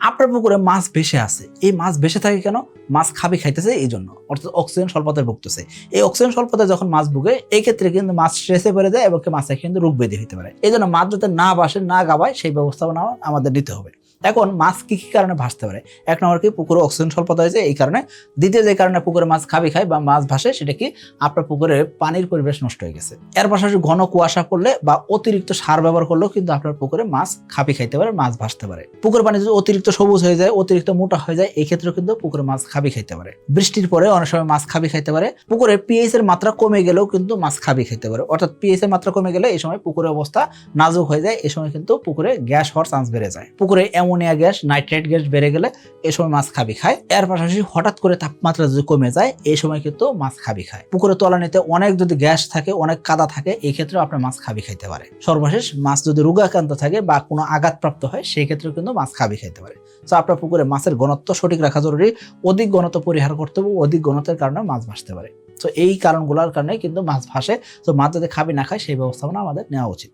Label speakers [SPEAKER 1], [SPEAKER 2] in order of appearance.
[SPEAKER 1] আপনার পুকুরে মাছ ভেসে আছে এই মাছ ভেসে থাকে কেন? মাছ খাবে খাইতেছে এই জন্য অর্থাৎ অক্সিজেন স্বল্পতায় ভুগতেছে। এই অক্সিজেন স্বল্পতায় যখন মাছ ভুগে, এই ক্ষেত্রে কিন্তু মাছ স্ট্রেসে পড়ে যায় এবং মাছে কিন্তু রোগ বেঁধে হতে পারে। এই জন্য মাছ যাতে না বাসে, না গাবায়, সেই ব্যবস্থাপনা আমাদের নিতে হবে। এখন মাছ কি কি কারণে ভাসতে পারে? এক নম্বর কি, পুকুরে অক্সিজেন স্বল্পতা হয়েছে, এই কারণে। দ্বিতীয় যে কারণে পুকুরে মাছ খাবি খায় বা মাছ ভাসে, সেটা কি, আপনার পুকুরে পানির পরিবেশ নষ্ট হয়ে গেছে। এর পাশাপাশি ঘন কুয়াশা করলে বা অতিরিক্ত সার ব্যবহার করলেও কিন্তু আপনার পুকুরে মাছ খাবি খাইতে পারে, মাছ ভাসতে পারে। পুকুর পানি যদি অতিরিক্ত সবুজ হয়ে যায়, অতিরিক্ত মোটা হয়ে যায়, এই ক্ষেত্রে কিন্তু পুকুরে মাছ খাবি খাইতে পারে। বৃষ্টির পরে অনেক সময় মাছ খাবি খাইতে পারে। পুকুরে পিএইচ এর মাত্রা কমে গেলেও কিন্তু মাছ খাবি খাইতে পারে। অর্থাৎ পিএইচ এর মাত্রা কমে গেলে এই সময় পুকুরের অবস্থা নাজুক হয়ে যায়, এই সময় কিন্তু পুকুরে গ্যাস হওয়ার চান্স বেড়ে যায়। পুকুরে অ্যামোনিয়া গ্যাস নাইট্রেট গ্যাস বেড়ে গেলে এই সময় মাছ খাবি, খায়। এর পাশাপাশি হঠাৎ করে তাপমাত্রা যদি কমে যায় এই সময় কিন্তু মাছ খাবি, খায়। পুকুরে তলানিতে অনেক যদি গ্যাস থাকে, অনেক কাদা থাকে এই ক্ষেত্রে আপনার মাছ খাবি, খাইতে পারে। সর্বশেষ, মাছ যদি রোগাক্রান্ত থাকে বা কোনো আঘাতপ্রাপ্ত হয় সেই ক্ষেত্রে কিন্তু মাছ খাবি, খাইতে পারে। তো আপনার পুকুরে মাছের ঘনত্ব সঠিক রাখা জরুরি। অধিক ঘনত্ব পরিহার করতে হবে, অধিক ঘনত্বের কারণে মাছ ভাসতে পারে। তো এই কারণগুলোর কারণে কিন্তু মাছ ভাসে। তো মাছ যাতে খাবি, না খায়, সেই ব্যবস্থাপনা আমাদের নেওয়া উচিত।